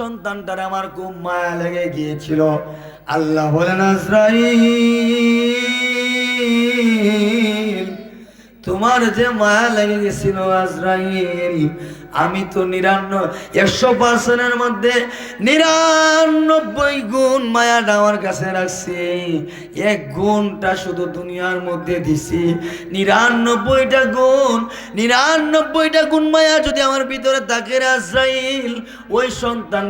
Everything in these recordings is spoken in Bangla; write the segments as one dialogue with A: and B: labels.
A: সন্তানটার আমার খুব মায়া লেগে গিয়েছিল। আল্লাহ বলেন আজরাইল তোমার যে মায়া লেগে গেছিল আজরাইল, আমি তো নিরানব্বই, একশো পার্সেন্টের মধ্যে নিরানব্বই গুণ মায়াটা আমার কাছে রাখছি। এক গুণটা শুধু দুনিয়ার মধ্যে দিছি। নিরানব্বইটা গুণ নিরানব্বইটা গুণ মায়া যদি আমার ভিতরে থাকে আজরাইল, ওই সন্তান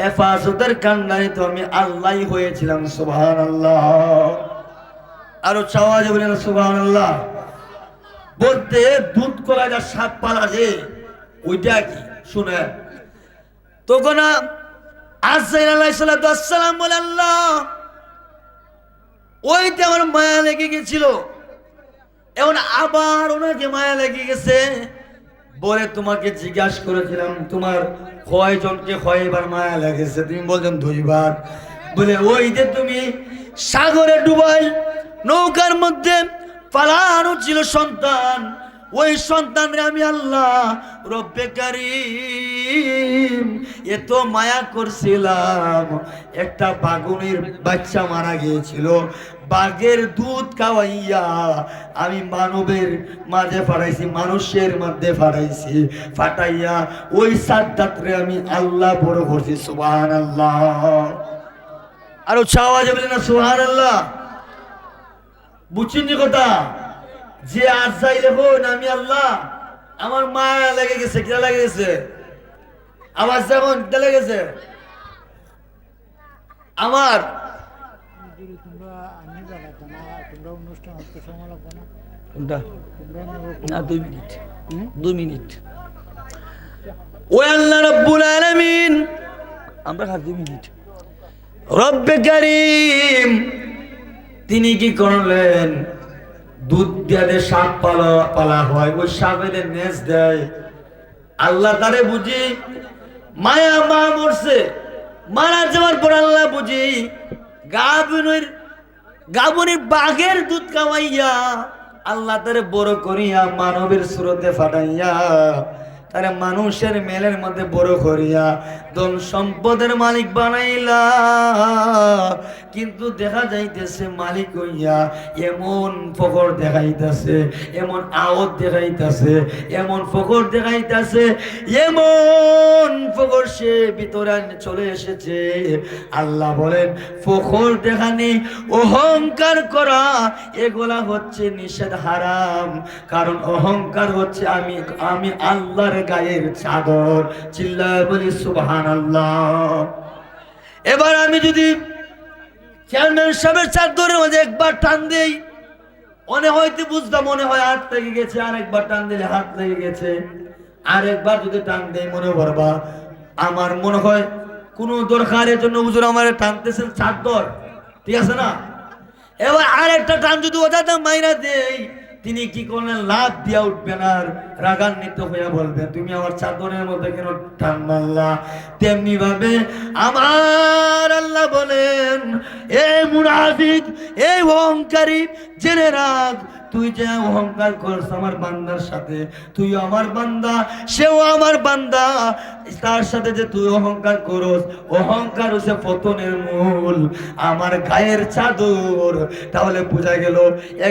A: হেফাজতের কান্ডারে তো আমি আল্লাহ হয়েছিলাম সুবহান আল্লাহ আরও চাওয়া যাবে সুবহান আল্লাহ বলতে দুধ কলা যা সাত পালা যে, ওইটা কি? শুনে। তখন আসাইন আল্লাহ সাল্লাম বলে, আল্লাহ, ওইতে আমার মায়া লেগে গেছিল। এখন আবার ওনাকে মায়া লেগে গেছে। বলে তোমাকে জিজ্ঞাসা করেছিলাম, তোমার কয়জনকে কয়বার মায়া লেগেছে? তুমি বলছেন দুইবার। বলে ওই যে তুমি সাগরে ডুবাই, নৌকার মধ্যে পালানো ছিল সন্তান, ওই সন্তানরে আমি আল্লাহ, রব্বে কারিম। এত মায়া করছিলাম। একটা বাগুনের বাচ্চা মারা গিয়েছিল। বাঘের দুধ খাওয়াইয়া আমি মানবের মাঝে ফাটাইছি, মানুষের মধ্যে ফাটাইছি, ফাটাইয়া ওই সাদ্দাতরে আমি আল্লাহ বড় করছি সুবহান আল্লাহ আরও চাওয়া যাবে না সুবহান আল্লাহ বুঝছেন যে কথা? যে আজ যাই দেখুন আমি আল্লাহ আমার মায়া লেগে গেছে কিনা লেগে গেছে? আওয়াজ যেমন কিনা লেগে গেছে? আমার
B: না
A: দুই মিনিট। দুই মিনিট। ওই আল্লাহ রব্বুল আলামিন। আমরা দুই মিনিট। রব্বে কারিম তিনি কি করলেন? দুধ দিয়ে সাপ পালা পালা হয়, ওই সাপেদের নেজ দেয়। আল্লাহ তারে বুঝি, মায়া মা মরছে। মারা যাওয়ার পর আল্লাহ বুঝি, গাবনের গাবনের বাঘের দুধ কামাইয়া আল্লাহ তারে বড় করিয়া মানবের সুরতে ফাটাইয়া তারে মানুষের মেলের মধ্যে বড় করিয়া ধন সম্পদের মালিক বানাইলা। কিন্তু দেখা যাইতেছে মালিক হইয়া এমন ফকর দেখাইতেছে, এমন আওত দেখাইতেছে, এমন ফকর দেখাইতেছে, এমন ফকর সে ভিতরে চলে এসেছে। আল্লাহ বলেন ফখর দেখানি, অহংকার করা, এগুলা হচ্ছে নিষেধ হারাম। কারণ অহংকার হচ্ছে আমি আমি আল্লাহর গায়ের চাদর চিল্লায় বলি সুবহান এবার আমি যদি চেয়ারম্যান সাহেবের চাদরের মধ্যে একবার টান দেই, মনে হয়তো বুঝতাম মনে হয় হাত লেগে গেছে, আরেকবার টান দিলে হাত লেগে গেছে। আরেকবার যদি টান দেই, মনে করবা আমার মনে হয় কোনো দরকারের জন্য হুজুর আমার টানতেছেন চাদর, ঠিক আছে না? এবার আরেকটা টান যদি ওটা মাইরা দেই তিনি কি করলেন? লাভ দিয়া উঠবেন আর রাগান্বিত হইয়া বলবেন, তুমি আমার চাদরের মধ্যে কেন টান মারলা? তেমনি ভাবে আমার আল্লাহ বলেন, এ মুনাফিক, এ অহংকারী, জেনে রাখ তুই যে অহংকার করছ আমার বান্দার সাথে, তুই আমার বান্দা, সেও আমার বান্দা। তার সাথে যে তুই অহংকার করস, অহংকার হচ্ছে পতনের মূল, আমার গায়ের চাদর। তাহলে বোঝা গেল,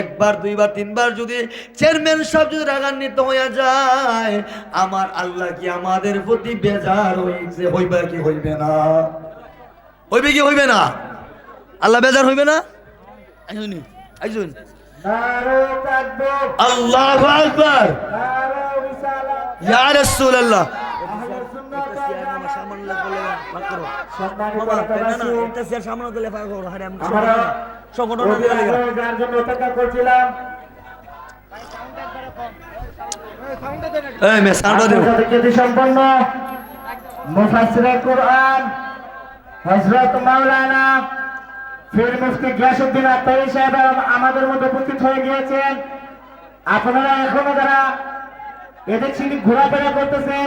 A: একবার, দুইবার, তিনবার যদি চেয়ারম্যান সব যদি রাগান্বিত হইয়া যায়, আমার আল্লাহ কি আমাদের প্রতি বেজার হইছে হইবে কি হইবে না? হইবে কি হইবে না? আল্লাহ বেজার হইবে না? আইজুন আইজুন আল্লাহু
C: খ্যাতি সম্পন্ন হযরত মাওলানা ফির মুফতি গিয়াসউদ্দিন আত্তারি সাহেব আমাদের মধ্যে উপস্থিত হয়ে গিয়েছেন। আপনারা এখনও যারা এদের শুধু ঘোরাফেরা করতেছেন,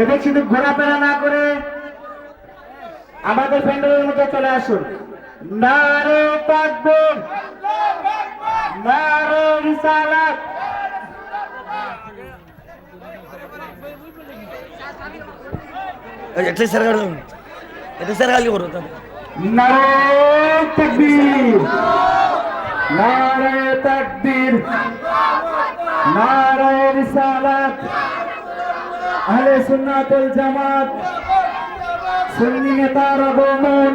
C: এদের শুধু ঘোরাফেরা না করে আমাদের প্যান্ডেলের মধ্যে চলে আসুন। নারে তাকবীর নারে রিসালাত।
A: একটা স্যার এটা স্যার খালি করো তাহলে
C: নারে তাকবীর। নারে তাকবীর। নারে রিসালাত। আহলে সুন্নাত ওয়াল জামাত। সুন্নি নেতা রবমন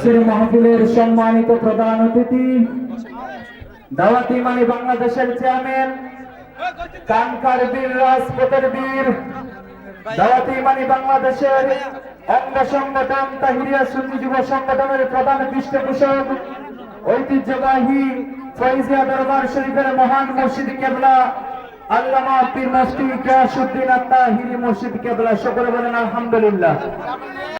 C: শ্রী মাহফিলের সম্মানিত প্রধান অতিথি, দাওয়াতি মানে বাংলাদেশের চেয়ারম্যান, কানকার বীর, রাজপথের বীর, দাওয়াতি মানে বাংলাদেশের অঙ্গ সংগঠন তাহিরিয়া সুন্নি যুব সংগঠনের প্রধান পৃষ্ঠপোষক, ঐতিহ্যবাহী ফৈজিয়া দরবার শরীফের মহান মসজিদ কেবলা, আল্লামা মসজিদ কেবলা। সকলে বলেন, আলহামদুলিল্লাহ।